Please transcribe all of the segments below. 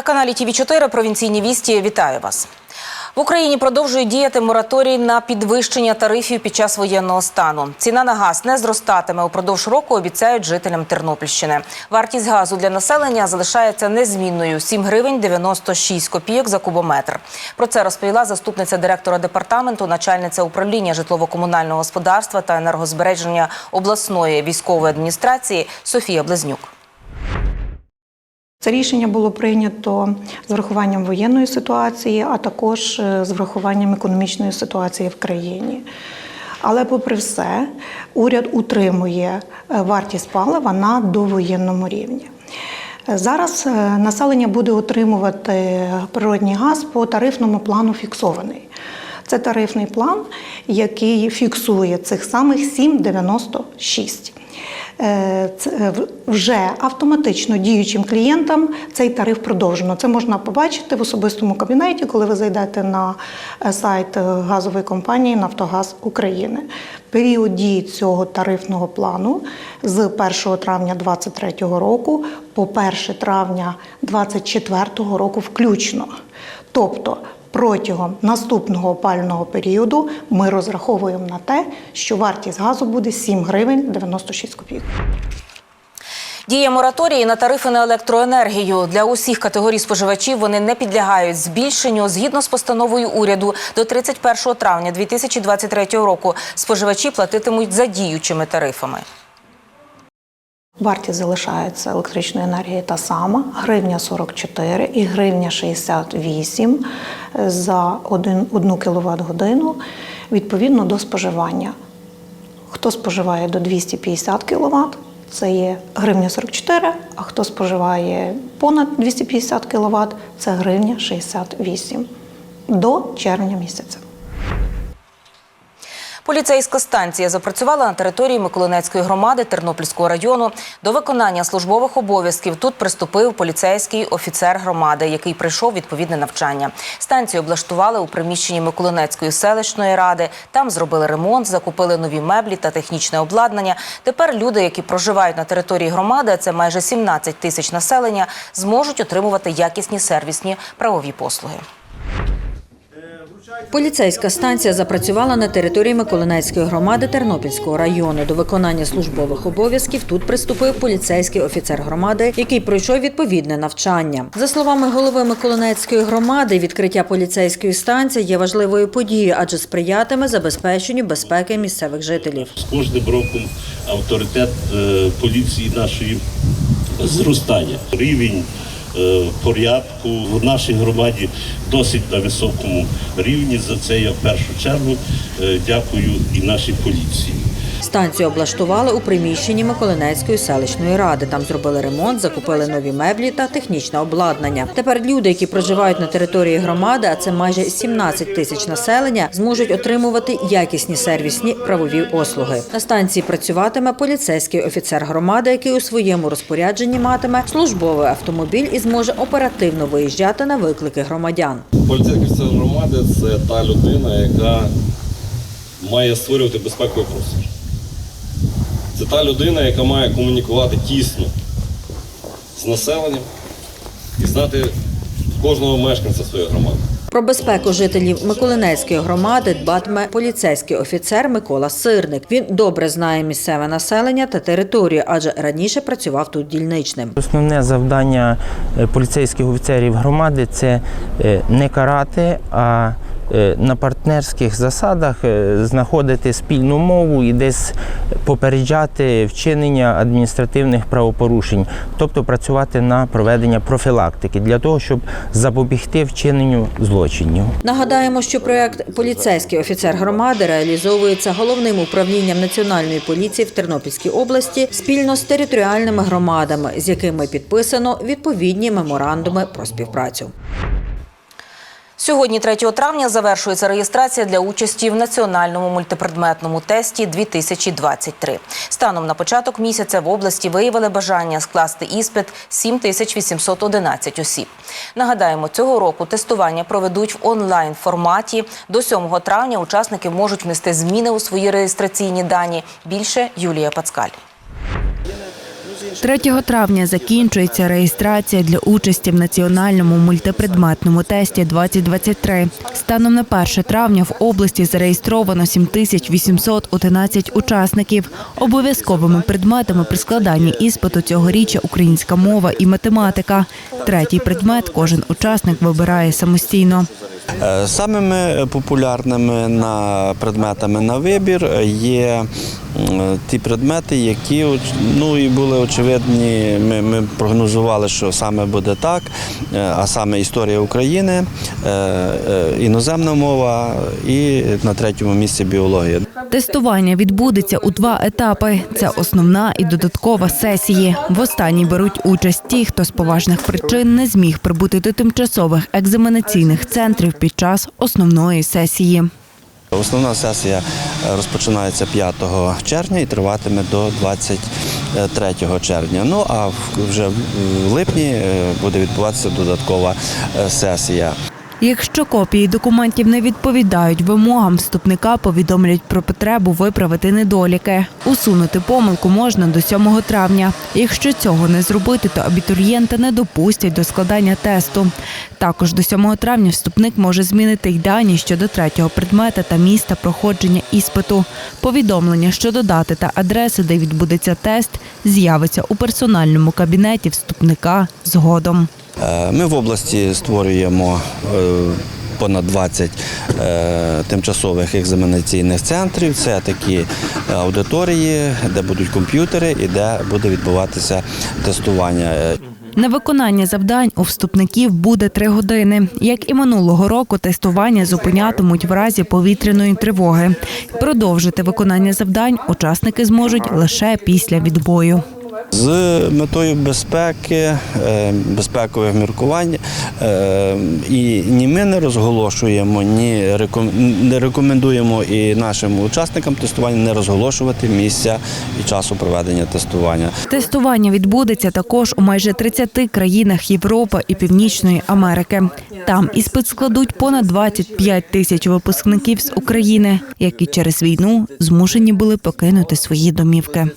На каналі ТВ 4 провінційні вісті вітаю вас. В Україні продовжує діяти мораторій на підвищення тарифів під час воєнного стану. Ціна на газ не зростатиме упродовж року. Обіцяють жителям Тернопільщини. Вартість газу для населення залишається незмінною 7 гривень 96 копійок за кубометр. Про це розповіла заступниця директора департаменту, начальниця управління житлово-комунального господарства та енергозбереження обласної військової адміністрації Софія Близнюк. Це рішення було прийнято з врахуванням воєнної ситуації, а також е, з врахуванням економічної ситуації в країні. Але, попри все, уряд утримує е, вартість палива на довоєнному рівні. Е, Зараз населення буде отримувати природній газ по тарифному плану фіксований. Це тарифний план, який фіксує цих самих 7,96. Е, е, Вже автоматично діючим клієнтам цей тариф продовжено. Це можна побачити в особистому кабінеті, коли ви зайдете на е, сайт газової компанії Нафтогаз України. Період дії цього тарифного плану з 1 травня 2023 року по 1 травня 2024 року включно. Тобто Протягом наступного опального періоду ми розраховуємо на те, що вартість газу буде 7 гривень 96 копійок. Діє мораторії на тарифи на електроенергію для усіх категорій споживачів. Вони не підлягають збільшенню. Згідно з постановою уряду, до 31 травня 2023 року споживачі платитимуть за діючими тарифами. Вартість залишається електричної енергії та сама гривня 44 і гривня 68 за 1, 1 кВт годину відповідно до споживання. Хто споживає до 250 кВт, це є гривня 44, а хто споживає понад 250 кВт, це гривня 68 до червня місяця. Поліцейська станція запрацювала на території Миколинецької громади Тернопільського району. До виконання службових обов'язків тут приступив поліцейський офіцер громади, який прийшов відповідне навчання. Станцію облаштували у приміщенні Миколинецької селищної ради. Там зробили ремонт, закупили нові меблі та технічне обладнання. Тепер люди, які проживають на території громади, це майже 17 тисяч населення, зможуть отримувати якісні сервісні правові послуги. Поліцейська станція запрацювала на території Миколинецької громади Тернопільського району. До виконання службових обов'язків тут приступив поліцейський офіцер громади, який пройшов відповідне навчання. За словами голови Миколинецької громади, відкриття поліцейської станції є важливою подією, адже сприятиме забезпеченню безпеки місцевих жителів. З кожним роком авторитет е, поліції нашої зростає. Рівень порядку в нашій громаді досить на високому рівні. За це я в першу чергу е, дякую і нашій поліції. Станцію облаштували у приміщенні Миколинецької селищної ради. Там зробили ремонт, закупили нові меблі та технічне обладнання. Тепер люди, які проживають на території громади, а це майже 17 тисяч населення, зможуть отримувати якісні сервісні правові послуги. На станції працюватиме поліцейський офіцер громади, який у своєму розпорядженні матиме службовий автомобіль і зможе оперативно виїжджати на виклики громадян. Поліцейський офіцер громади це та людина, яка має створювати безпековий простір. Це та людина, яка має комунікувати тісно з населенням і знати кожного мешканця своєї громади. Про безпеку жителів Миколинецької громади дбатиме поліцейський офіцер Микола Сирник. Він добре знає місцеве населення та територію, адже раніше працював тут дільничним. Основне завдання е, поліцейських офіцерів громади це е, не карати, а на партнерських засадах е, знаходити спільну мову і десь попереджати вчинення адміністративних правопорушень, тобто працювати на проведення профілактики для того, щоб запобігти вчиненню злочинів. Нагадаємо, що проект Поліцейський офіцер громади реалізовується головним управлінням національної поліції в Тернопільській області спільно з територіальними громадами, з якими підписано відповідні меморандуми про співпрацю. Сьогодні, 3 травня, завершується реєстрація для участі в національному мультипредметному тесті 2023. Станом на початок місяця в області виявили бажання скласти іспит 7811 осіб. Нагадаємо, цього року тестування проведуть в онлайн форматі. До 7 травня учасники можуть внести зміни у свої реєстраційні дані. Більше Юлія Пацкаль. 3 травня закінчується реєстрація для участі в національному мультипредметному тесті 2023. Станом на 1 травня в області зареєстровано 7811 учасників. Обов'язковими предметами при складанні іспиту цьогоріччя українська мова і математика. Третій предмет кожен учасник вибирає самостійно. Е, Самими популярними на предметами на вибір є ті предмети, які ну, і були очевидні. Ми, ми прогнозували, що саме буде так, е, а саме історія України, е, іноземна мова і на третьому місці біологія. Тестування відбудеться у два етапи: це основна і додаткова сесії. В останній беруть участь ті, хто з поважних причин не зміг прибути до тимчасових екзаменаційних центрів під час основної сесії. Основна сесія е, розпочинається 5 червня і триватиме до 23 червня. Ну а вже в липні е, буде відбуватися додаткова е, сесія. Якщо копії документів не відповідають вимогам, вступника повідомлять про потребу виправити недоліки. Усунути помилку можна до 7 травня. Якщо цього не зробити, то абітурієнта не допустять до складання тесту. Також до 7 травня вступник може змінити й дані щодо третього предмета та міста проходження іспиту. Повідомлення щодо дати та адреси, де відбудеться тест, з'явиться у персональному кабінеті вступника згодом. Е, Ми в області створюємо е, понад 20 е, тимчасових екзаменаційних центрів. Це такі аудиторії, де будуть комп'ютери і де буде відбуватися тестування. На виконання завдань у вступників буде три години. Як і минулого року, тестування зупинятимуть в разі повітряної тривоги. Продовжити виконання завдань учасники зможуть лише після відбою. З метою безпеки, е, безпекових міркувань е, і ні ми не розголошуємо, ні реком- не рекомендуємо і нашим учасникам тестування не розголошувати місця і часу проведення тестування. Тестування відбудеться також у майже 30 країнах Європи і Північної Америки. Там іспит складуть понад 25 тисяч випускників з України, які через війну змушені були покинути свої домівки.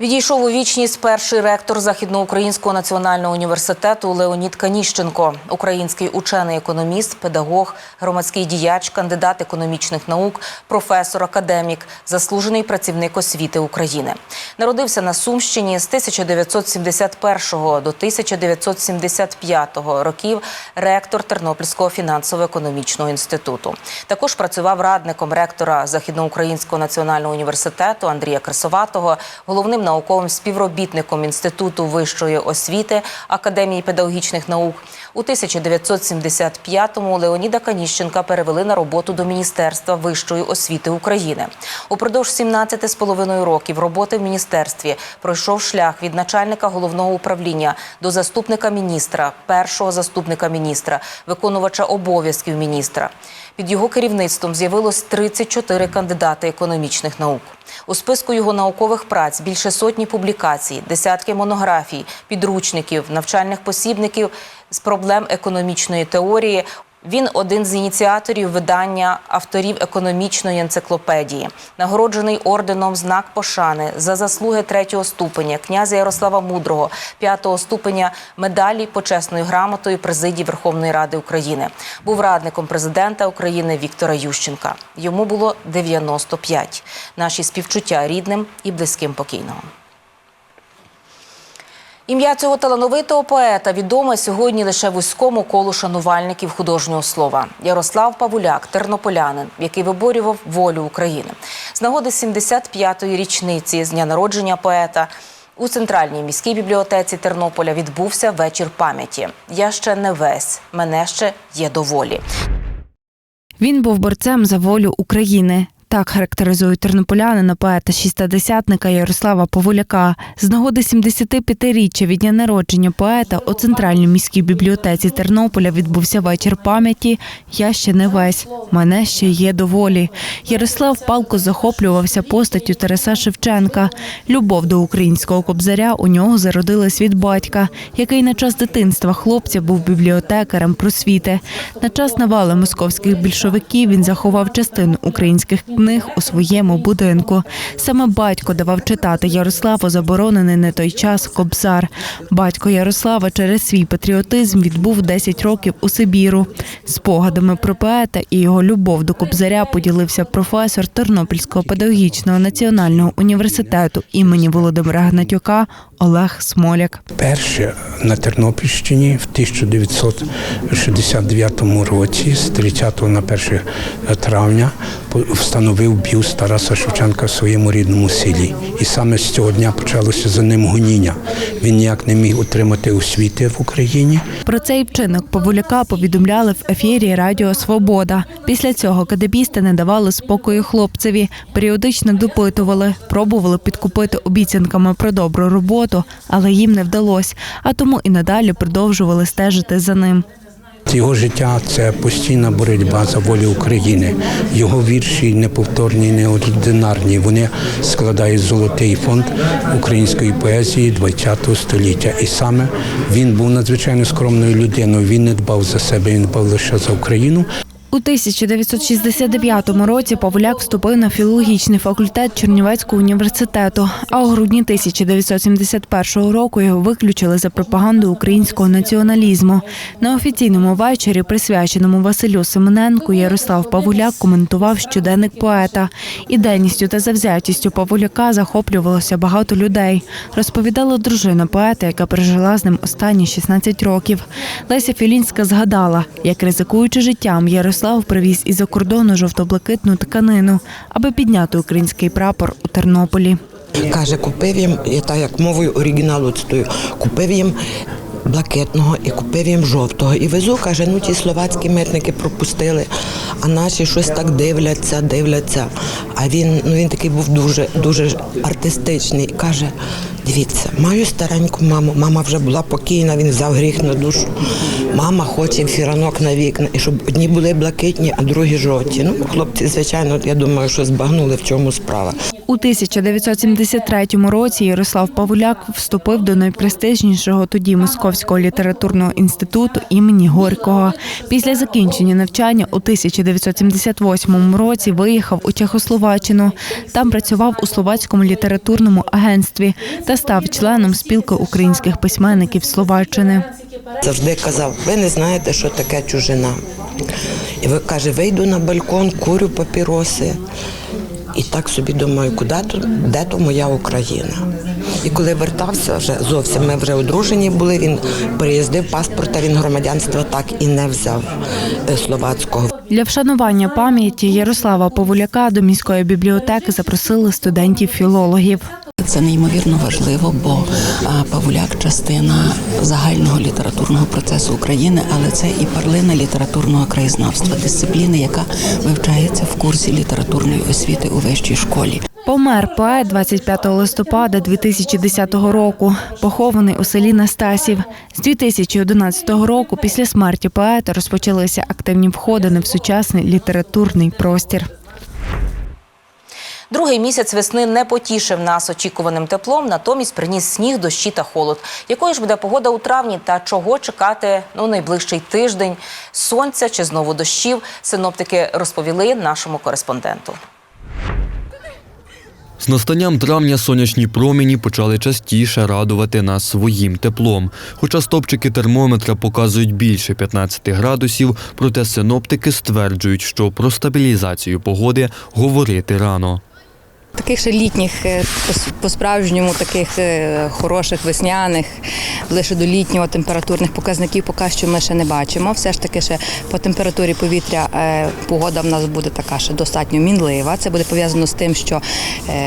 Відійшов у вічність перший ректор Західноукраїнського національного університету Леонід Каніщенко, український учений економіст, педагог, громадський діяч, кандидат економічних наук, професор, академік, заслужений працівник освіти України. Народився на Сумщині з 1971 до 1975 років. Ректор Тернопільського фінансово-економічного інституту. Також працював радником ректора Західноукраїнського національного університету Андрія Красоватого, головним науковим співробітником Інституту вищої освіти Академії педагогічних наук. У 1975-му Леоніда Каніщенка перевели на роботу до Міністерства вищої освіти України. Упродовж 17 з половиною років роботи в міністерстві пройшов шлях від начальника головного управління до заступника міністра, першого заступника міністра, виконувача обов'язків міністра. Під його керівництвом з'явилось 34 кандидати економічних наук. У списку його наукових праць більше сотні публікацій, десятки монографій, підручників, навчальних посібників з проблем економічної теорії. Він один з ініціаторів видання авторів економічної енциклопедії, нагороджений орденом знак пошани за заслуги третього ступеня князя Ярослава Мудрого, п'ятого ступеня медалі почесною грамотою президії Верховної Ради України. Був радником президента України Віктора Ющенка. Йому було 95. Наші співчуття рідним і близьким покійного. Ім'я цього талановитого поета відоме сьогодні лише вузькому колу шанувальників художнього слова. Ярослав Павуляк, тернополянин, який виборював волю України. З нагоди 75-ї річниці з дня народження поета у центральній міській бібліотеці Тернополя відбувся вечір пам'яті. Я ще не весь, мене ще є доволі. Він був борцем за волю України. Так характеризують тернополянина поета шістдесятника Ярослава Поволяка. З нагоди 75-річчя від дня народження поета у центральній міській бібліотеці Тернополя відбувся вечір пам'яті. Я ще не весь, мене ще є доволі. Ярослав палко захоплювався постаттю Тараса Шевченка. Любов до українського кобзаря у нього зародилась від батька, який на час дитинства хлопця був бібліотекарем просвіти. На час навали московських більшовиків він заховав частину українських них у своєму будинку. Саме батько давав читати Ярославу заборонений на той час кобзар. Батько Ярослава через свій патріотизм відбув 10 років у Сибіру. Спогадами про поета і його любов до кобзаря поділився професор Тернопільського педагогічного національного університету імені Володимира Гнатюка Олег Смоляк. Перше на Тернопільщині в 1969 році, з 30 на 1 травня, по- встановив бюст Тараса Шевченка в своєму рідному селі. І саме з цього дня почалося за ним гоніння. Він ніяк не міг отримати освіти в Україні. Про цей вчинок Павуляка повідомляли в ефірі Радіо Свобода. Після цього кадебісти не давали спокою хлопцеві, періодично допитували, пробували підкупити обіцянками про добру роботу, але їм не вдалося. А тому і надалі продовжували стежити за ним. Його життя це постійна боротьба за волю України. Його вірші неповторні, неординарні. Вони складають золотий фонд української поезії ХХ століття. І саме він був надзвичайно скромною людиною. Він не дбав за себе, він дбав лише за Україну. У 1969 році Павуляк вступив на філологічний факультет Чернівецького університету, а у грудні 1971 року його виключили за пропаганду українського націоналізму. На офіційному вечорі, присвяченому Василю Семененку, Ярослав Павуляк коментував щоденник поета. Ідейністю та завзятістю Павуляка захоплювалося багато людей. Розповідала дружина поета, яка пережила з ним останні 16 років. Леся Філінська згадала, як ризикуючи життям, Ярослав привіз із-за кордону жовто-блакитну тканину, аби підняти український прапор у Тернополі. Каже, купив їм, я так як мовою оригіналу цитую, купив їм блакитного і купив їм жовтого. І везу, каже, ну ті словацькі митники пропустили, а наші щось так дивляться, дивляться. А він, ну він такий був дуже, дуже артистичний. Каже, дивіться, маю стареньку маму, мама вже була покійна, він взяв гріх на душу. Мама хоче фіранок на вікна, і щоб одні були блакитні, а другі жовті. Ну, хлопці, звичайно, я думаю, що збагнули, в чому справа. У 1973 році Ярослав Павуляк вступив до найпрестижнішого тоді Московського літературного інституту імені Горького. Після закінчення навчання у 1978 році виїхав у Чехословаччину. Там працював у словацькому літературному агентстві та став членом спілки українських письменників Словаччини. Завжди казав, ви не знаєте, що таке чужина. І ви каже, вийду на балкон, курю папіроси. І так собі думаю, куди то, де то моя Україна. І коли вертався, вже зовсім ми вже одружені були. Він приїздив паспорта, він громадянства так і не взяв е, словацького. Для вшанування пам'яті Ярослава Павуляка до міської бібліотеки запросили студентів-філологів. Це неймовірно важливо, бо Павуляк частина загального літературного процесу України, але це і перлина літературного краєзнавства, дисципліни, яка вивчається в курсі літературної освіти у вищій школі. Помер поет 25 листопада 2010 року, похований у селі Настасів. З 2011 року, після смерті поета, розпочалися активні входини в сучасний літературний простір. Другий місяць весни не потішив нас очікуваним теплом, натомість приніс сніг, дощі та холод. Якою ж буде погода у травні та чого чекати ну найближчий тиждень? Сонця чи знову дощів? Синоптики розповіли нашому кореспонденту. З настанням травня сонячні промені почали частіше радувати нас своїм теплом. Хоча стопчики термометра показують більше 15 градусів, проте синоптики стверджують, що про стабілізацію погоди говорити рано. Таких ще літніх, е, по-справжньому таких е, хороших весняних, лише до літнього температурних показників поки що ми ще не бачимо. Все ж таки, ще по температурі повітря е, погода в нас буде така ще достатньо мінлива. Це буде пов'язано з тим, що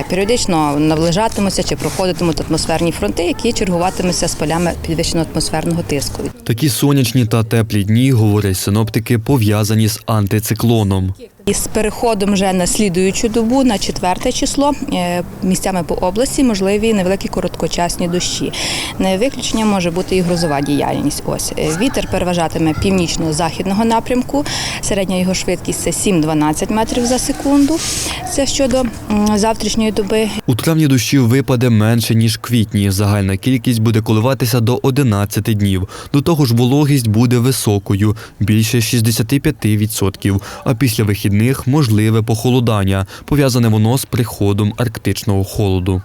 періодично наближатимуться чи проходитимуть атмосферні фронти, які чергуватимуться з полями підвищеного атмосферного тиску. Такі сонячні та теплі дні, говорять синоптики, пов'язані з антициклоном. І з переходом вже на слідуючу добу, на четверте число, е, місцями по області можливі невеликі короткочасні дощі. Не виключення може бути і грозова діяльність. Ось е, вітер переважатиме північно-західного напрямку. Середня його швидкість це 7-12 метрів за секунду. Це щодо завтрашньої доби. У травні дощів випаде менше, ніж квітні. Загальна кількість буде коливатися до 11 днів. До того ж, вологість буде високою – більше 65%. А після вихідних вихідних можливе похолодання. Пов'язане воно з приходом арктичного холоду.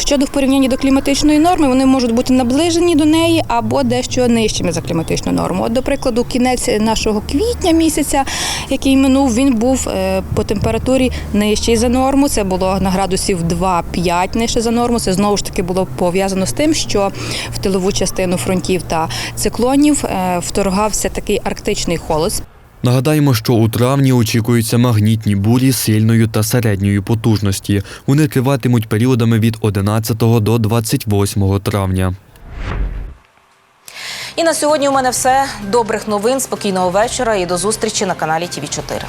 Щодо в порівнянні до кліматичної норми, вони можуть бути наближені до неї або дещо нижчими за кліматичну норму. От, до прикладу, кінець нашого квітня місяця, який минув, він був е, по температурі нижчий за норму. Це було на градусів 2-5 нижче за норму. Це знову ж таки було пов'язано з тим, що в тилову частину фронтів та циклонів е, вторгався такий арктичний холод. Нагадаємо, що у травні очікуються магнітні бурі сильної та середньої потужності. Вони триватимуть періодами від 11 до 28 травня. І на сьогодні у мене все. Добрих новин, спокійного вечора і до зустрічі на каналі ТВ 4